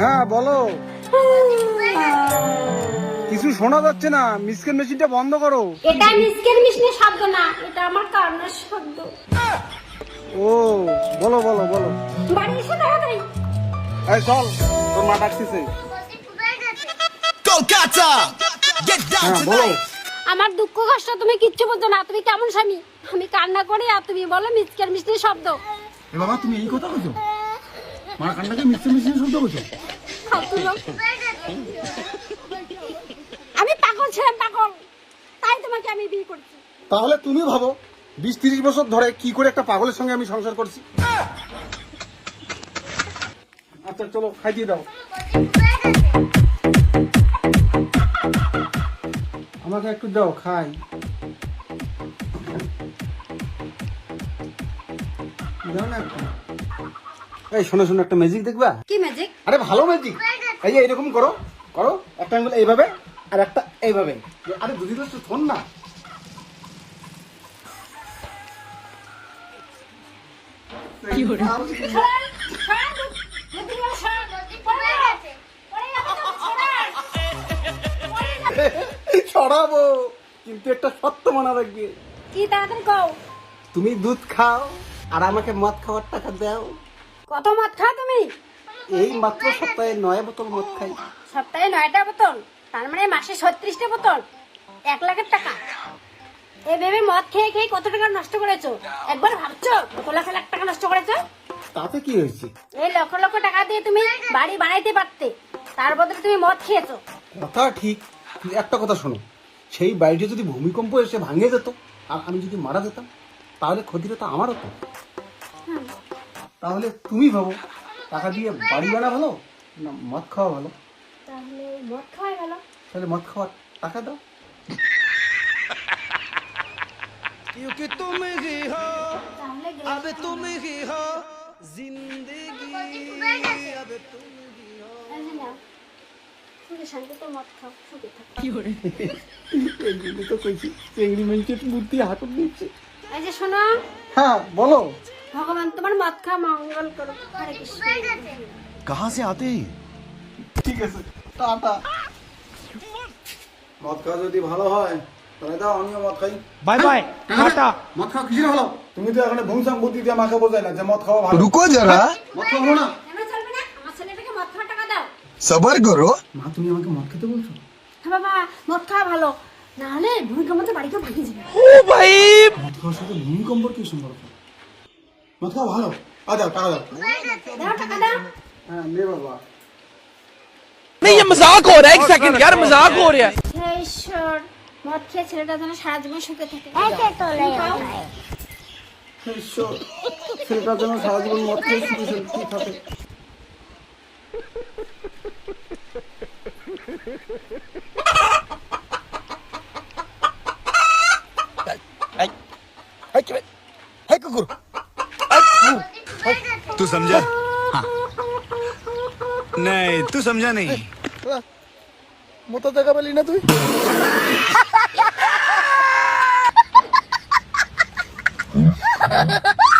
হ্যাঁ বলো। কিছু শোনা যাচ্ছে না। মিসকের মেশিনটা বন্ধ করো। এটা মিসকের মিশনের শব্দ না এটা আমার কান্নার শব্দ। ও বলো বলো বলো। বাড়ি এসে তাড়াতাড়ি। এই চল তোর মা ডাকতেছে। Kolkata! Get down হ্যাঁ বলো। আমার দুঃখ কষ্ট তুমি কিচ্ছু বুঝছ না। তুমি কেমন স্বামী? আমি কান্না করি আর তুমি বলো মিসকের মিশনের শব্দ। এ বাবা তুমি এই কথা বলছো? মা কান্নাকে মিক্সে মিশিয়ে শব্দ বলছো আমি পাগল ছিলাম পাগল। তাই তোমাকে আমি বিয়ে করছি। তাহলে তুমি ভাবো বিশ তিরিশ বছর ধরে কি করে একটা পাগলের সঙ্গে আমি সংসার করছি? আচ্ছা চলো খাই দিয়ে দাও। আমাকে একটু দাও খাই। দাও না একটু। এই শোনো শোনো একটা ম্যাজিক দেখবা? কি ম্যাজিক আরে ভালো ম্যাজিক এই যে এরকম করো করো একটা আঙ্গুল এইভাবে আর একটা এইভাবে। আরে দুদিন তো শোন না। ছড়াবো কিন্তু একটা সত্য মনে রাখবে। কি তাড়াতাড়ি কও। তুমি দুধ খাও আর আমাকে মদ খাওয়ার টাকা দাও। কত মদ খাও তুমি? এই মাত্র সপ্তাহে নয় বোতল মদ খাই। সপ্তাহে নয়টা বোতল? তার মানে মাসে ছত্রিশটা বোতল? এক লাখের টাকা? এই ভেবে মদ খেয়ে খেয়ে কত টাকা নষ্ট করেছ? একবার ভাবছ? কত লাখ লাখ টাকা নষ্ট করেছ? তাতে কি হয়েছে? এই লক্ষ লক্ষ টাকা দিয়ে তুমি বাড়ি বানাইতে পারতে। তার বদলে তুমি মদ খেয়েছো। কথা ঠিক কিন্তু একটা কথা শোনো। সেই বাড়িটি যদি ভূমিকম্প এসে ভাঙে যেত আর আমি যদি মারা যেতাম তাহলে ক্ষতিটা তো আমার হতো তাহলে তুমি ভাবো টাকা দিয়ে বাড়ি বানা ভালো না মদ খাওয়া ভালো তাহলে মদ খাওয়াই গেল তাহলে মদ খাওয়ার টাকা দাও क्योंकि तुम ही हो তাহলে अब तुम ही हो जिंदगी अब तुम ही हो সুখে শান্তি তো মদ খাও সুখে থাকো এই জন্য তো কইছি এগ্রিমেন্টের বুদ্ধি হাতে দিচ্ছে এই যে শোনো হ্যাঁ বলো ভগবান তোমার মদ খাওয়া মঙ্গল করো হরে কৃষ্ণ कहाँ से आते हैं ঠিক আছে টাটা মদ খাওয়া যদি ভালো হয় তাহলে দাও আমিও মদ খাই बाय बाय टाटा মদ খাওয়া কিসের ভালো তুমি তো এখন ভুংসাং বুদ্ধি দিয়ে আমাকে বোঝাই না যে মদ খাওয়া ভালো रुको जरा মদ খাওয়া ভালো না কেন চলবে না আমার ছেলেটাকে মদ খাওয়ার টাকা দাও सबर करो মা তুমি আমাকে মদ খেতে বলছো হ্যাঁ বাবা মদ খাওয়া ভালো না হলে ভূমিকম্পতে বাড়িতে ভেঙে যাবে মদ খাওয়ার সাথে ভূমিকম্পর কি সম্পর্ক মদ খাওয়া ভালো আ দাও টাকা দাও দাও টাকা দাও হ্যাঁ নে বাবা नहीं ये मजाक हो रहा है एक सेकंड यार मजाक हो रहा है হে ঈশ্বর মদ খেয়ে ছেলেটা যেন সারা জীবন সুখে থাকে খাও। ঈশ্বর ছেলেটা যেন সারা জীবন মদ খেয়ে শুধু কি থাকে है कुकुर तू समझा हाँ। नहीं तू समझा नहीं मोता तो जगह पर ना तू Ha ha ha!